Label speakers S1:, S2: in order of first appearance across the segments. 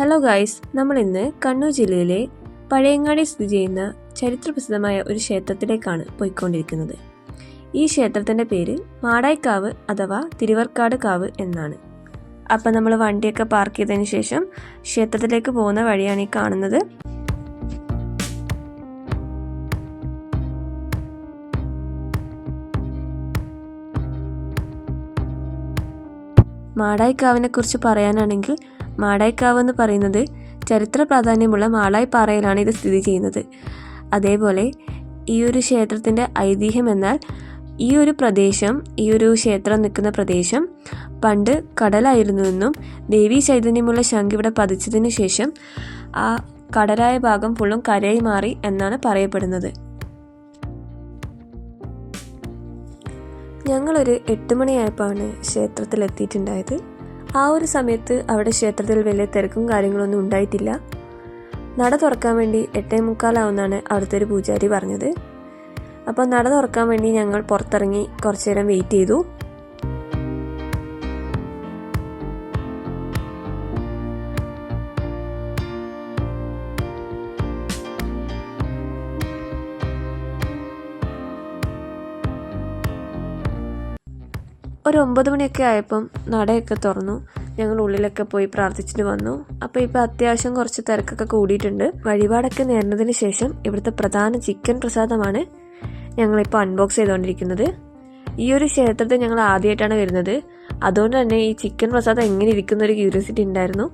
S1: Hello guys നമ്മൾ ഇന്ന് കണ്ണൂർ ജില്ലയിലെ പഴയങ്ങാടി സ്ഥിതി ചെയ്യുന്ന ചരിത്രപ്രസിദ്ധമായ ഒരു ക്ഷേത്രത്തിലേക്കാണ് പോയിക്കൊണ്ടിരിക്കുന്നത്. ഈ ക്ഷേത്രത്തിന്റെ പേര് മാടായിക്കാവ് അഥവാ തിരുവർക്കാട് കാവ് എന്നാണ്. അപ്പം നമ്മൾ വണ്ടിയൊക്കെ പാർക്ക് ചെയ്തതിന് ശേഷം ക്ഷേത്രത്തിലേക്ക് പോകുന്ന വഴിയാണ് ഈ കാണുന്നത്. മാടായിക്കാവിനെ കുറിച്ച് പറയാനാണെങ്കിൽ മാടായിക്കാവ് എന്ന് പറയുന്നത് ചരിത്ര പ്രാധാന്യമുള്ള മാളായി പാറയിലാണ് ഇത് സ്ഥിതി ചെയ്യുന്നത്. അതേപോലെ ഈ ഒരു ക്ഷേത്രത്തിന്റെ ഐതിഹ്യം എന്നാൽ ഈ ഒരു പ്രദേശം ഈ ഒരു ക്ഷേത്രം നിൽക്കുന്ന പ്രദേശം പണ്ട് കടലായിരുന്നുവെന്നും ദേവീ ചൈതന്യമുള്ള ശംഖ് ഇവിടെ പതിച്ചതിന് ശേഷം ആ കടലായ ഭാഗം ഫുള്ളും കരയായി മാറി എന്നാണ് പറയപ്പെടുന്നത്. ഞങ്ങളൊരു എട്ട് മണിയായപ്പോഴാണ് ക്ഷേത്രത്തിൽ എത്തിയിട്ടുണ്ടായത് ആ ഒരു സമയത്ത് അവിടെ ക്ഷേത്രത്തിൽ വലിയ തിരക്കും കാര്യങ്ങളൊന്നും ഉണ്ടായിട്ടില്ല. നട തുറക്കാൻ വേണ്ടി എട്ടേ മുക്കാലാവുന്നാണ് അവിടുത്തെ ഒരു പൂജാരി പറഞ്ഞത്. അപ്പോൾ നട തുറക്കാൻ വേണ്ടി ഞങ്ങൾ പുറത്തിറങ്ങി കുറച്ചു നേരം വെയിറ്റ് ചെയ്തു. ഒരു ഒമ്പത് മണിയൊക്കെ ആയപ്പം നടയൊക്കെ തുറന്നു. ഞങ്ങൾ ഉള്ളിലൊക്കെ പോയി പ്രാർത്ഥിച്ചിട്ട് വന്നു. അപ്പോൾ ഇപ്പോൾ അത്യാവശ്യം കുറച്ച് തിരക്കൊക്കെ കൂടിയിട്ടുണ്ട്. വഴിപാടൊക്കെ നേർന്നതിന് ശേഷം ഇവിടുത്തെ പ്രധാന ചിക്കൻ പ്രസാദമാണ് ഞങ്ങളിപ്പോൾ അൺബോക്സ് ചെയ്തുകൊണ്ടിരിക്കുന്നത് ഈ ഒരു ക്ഷേത്രത്തിൽ ഞങ്ങൾ ആദ്യമായിട്ടാണ് വരുന്നത്. അതുകൊണ്ട് തന്നെ ഈ ചിക്കൻ പ്രസാദം എങ്ങനെ ഇരിക്കുന്ന ഒരു ക്യൂരിയോസിറ്റി ഉണ്ടായിരുന്നു.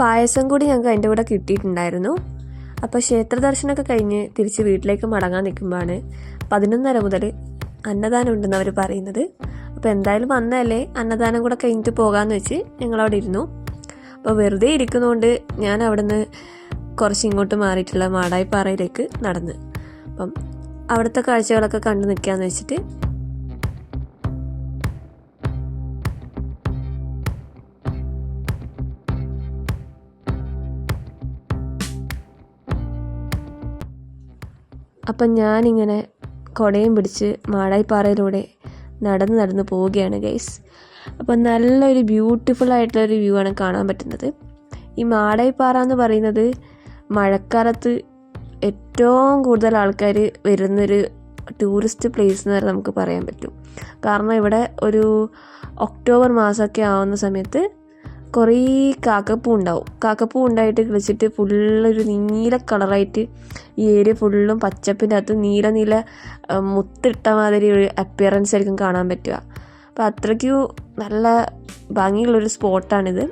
S1: പായസം കൂടി ഞങ്ങൾക്ക് അതിന്റെ കൂടെ കിട്ടിയിട്ടുണ്ടായിരുന്നു. അപ്പോൾ ക്ഷേത്ര ദർശനമൊക്കെ കഴിഞ്ഞ് തിരിച്ച് വീട്ടിലേക്ക് മടങ്ങാൻ നിൽക്കുമ്പോഴാണ് പതിനൊന്നര മുതൽ അന്നദാനം ഉണ്ടെന്ന് അവർ പറയുന്നത്. അപ്പോൾ എന്തായാലും വന്നതല്ലേ? അന്നദാനം കൂടെ കഴിഞ്ഞിട്ട് പോകാമെന്ന് വെച്ച് ഞങ്ങളവിടെ ഇരുന്നു. അപ്പോൾ വെറുതെ ഇരിക്കുന്നതുകൊണ്ട് ഞാൻ അവിടെ നിന്ന് കുറച്ച് ഇങ്ങോട്ട് മാറിയിട്ടുള്ള മാടായിപ്പാറയിലേക്ക് നടന്ന്. അപ്പം അവിടുത്തെ കാഴ്ചകളൊക്കെ കണ്ടു നിൽക്കാമെന്ന് വെച്ചിട്ട് അപ്പം ഞാനിങ്ങനെ കുടയും പിടിച്ച് മാടായിപ്പാറയിലൂടെ നടന്ന് നടന്ന് പോവുകയാണ് ഗൈസ് അപ്പം നല്ലൊരു ബ്യൂട്ടിഫുൾ ആയിട്ടുള്ളൊരു വ്യൂ ആണ് കാണാൻ പറ്റുന്നത്. ഈ മാടായിപ്പാറ എന്ന് പറയുന്നത് മഴക്കാലത്ത് ഏറ്റവും കൂടുതൽ ആൾക്കാർ വരുന്നൊരു ടൂറിസ്റ്റ് പ്ലേസ് എന്ന് നമുക്ക് പറയാൻ പറ്റും. കാരണം ഇവിടെ ഒരു ഒക്ടോബർ മാസമൊക്കെ ആവുന്ന സമയത്ത് കുറേ കാക്കപ്പൂ ഉണ്ടാവും. കാക്കപ്പൂ ഉണ്ടായിട്ട് കളിച്ചിട്ട് ഫുള്ളൊരു നീല കളറായിട്ട് ഈ ഏരിയ ഫുള്ളും പച്ചപ്പിന്റെ അകത്ത് നീല നീല മുത്തിട്ട മാതിരി ഒരു അപ്പിയറൻസ് ആയിരിക്കും കാണാൻ പറ്റുക. അപ്പോൾ അത്രയ്ക്കും നല്ല ഭംഗിയുള്ളൊരു സ്പോട്ടാണിത്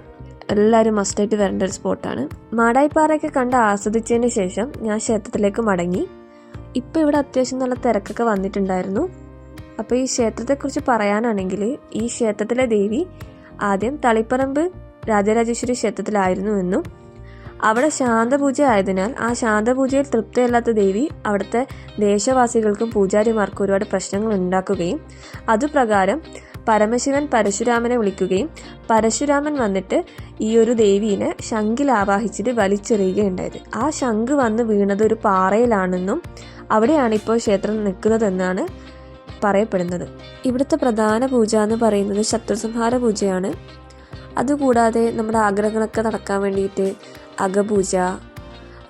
S1: എല്ലാവരും മസ്റ്റായിട്ട് വരേണ്ട ഒരു സ്പോട്ടാണ് മാടായിപ്പാറയൊക്കെ കണ്ട് ആസ്വദിച്ചതിന് ശേഷം ഞാൻ ക്ഷേത്രത്തിലേക്ക് മടങ്ങി. ഇപ്പോൾ ഇവിടെ അത്യാവശ്യം നല്ല തിരക്കൊക്കെ വന്നിട്ടുണ്ടായിരുന്നു. അപ്പോൾ ഈ ക്ഷേത്രത്തെക്കുറിച്ച് പറയാനാണെങ്കിൽ ഈ ക്ഷേത്രത്തിലെ ദേവി ആദ്യം തളിപ്പറമ്പ് രാജരാജേശ്വരി ക്ഷേത്രത്തിലായിരുന്നു എന്നും അവിടെ ശാന്തപൂജ ആയതിനാൽ ആ ശാന്തപൂജയിൽ തൃപ്തിയല്ലാത്ത ദേവി അവിടുത്തെ ദേശവാസികൾക്കും പൂജാരിമാർക്കും ഒരുപാട് പ്രശ്നങ്ങൾ ഉണ്ടാക്കുകയും അതുപ്രകാരം പരമശിവൻ പരശുരാമനെ വിളിക്കുകയും പരശുരാമൻ വന്നിട്ട് ഈ ഒരു ദേവീനെ ശംഖിൽ ആവാഹിച്ചിട്ട് വലിച്ചെറിയുകയുണ്ടായത്. ആ ശംഖ് വന്ന് വീണത് ഒരു പാറയിലാണെന്നും അവിടെയാണ് ഇപ്പോൾ ക്ഷേത്രം നിൽക്കുന്നതെന്നാണ് പറയപ്പെടുന്നത്. ഇവിടുത്തെ പ്രധാന പൂജ എന്ന് പറയുന്നത് ശത്രുസംഹാര പൂജയാണ്. അതുകൂടാതെ നമ്മുടെ ആഗ്രഹങ്ങളൊക്കെ നടക്കാൻ വേണ്ടിയിട്ട് അകപൂജ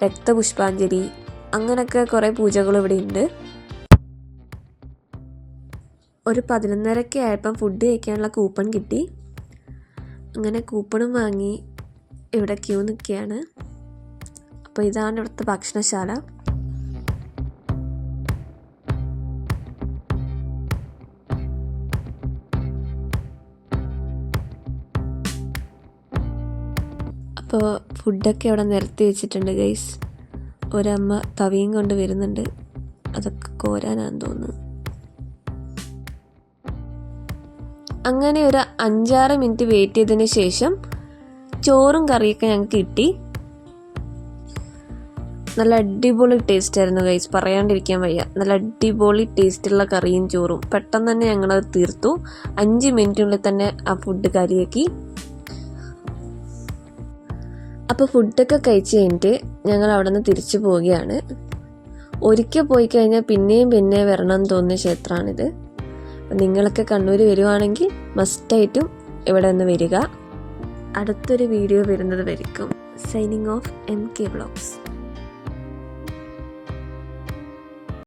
S1: രക്തപുഷ്പാഞ്ജലി അങ്ങനെയൊക്കെ കുറേ പൂജകൾ ഇവിടെ ഉണ്ട്. ഒരു പതിനൊന്നരക്കെ ആയപ്പം ഫുഡ് കഴിക്കാനുള്ള കൂപ്പൺ കിട്ടി. അങ്ങനെ കൂപ്പണും വാങ്ങി ഇവിടെ ക്യൂ നിൽക്കുകയാണ്. അപ്പോൾ ഇതാണ് ഇവിടുത്തെ ഭക്ഷണശാല. ഫുഡൊക്കെ അവിടെ നിരത്തി വെച്ചിട്ടുണ്ട് ഗൈസ് ഒരമ്മ തവിയും കൊണ്ട് വരുന്നുണ്ട്. അതൊക്കെ കോരാനാന്ന് തോന്നുന്നു. അങ്ങനെ ഒരു അഞ്ചാറ് മിനിറ്റ് വെയിറ്റ് ചെയ്തതിന് ശേഷം ചോറും കറിയൊക്കെ ഞങ്ങൾക്ക് കിട്ടി. നല്ല അടിപൊളി ടേസ്റ്റ് ആയിരുന്നു ഗൈസ് പറയാണ്ടിരിക്കാൻ വയ്യ. നല്ല അടിപൊളി ടേസ്റ്റുള്ള കറിയും ചോറും. പെട്ടെന്ന് തന്നെ ഞങ്ങളത് തീർത്തു. അഞ്ച് മിനിറ്റിനുള്ളിൽ തന്നെ ആ ഫുഡ് കറിയാക്കി അപ്പോൾ ഫുഡൊക്കെ കഴിച്ച് കഴിഞ്ഞിട്ട് ഞങ്ങൾ അവിടെ നിന്ന് തിരിച്ചു പോവുകയാണ്. ഒരിക്കൽ പോയി കഴിഞ്ഞാൽ പിന്നെയും പിന്നെ വരണം തോന്നിയ ക്ഷേത്രമാണിത്. നിങ്ങളൊക്കെ കണ്ണൂർ വരുവാണെങ്കിൽ മസ്റ്റായിട്ടും ഇവിടെ നിന്ന് വരിക. അടുത്തൊരു വീഡിയോ വരുന്നത് വരിക്കും signing off M K blogs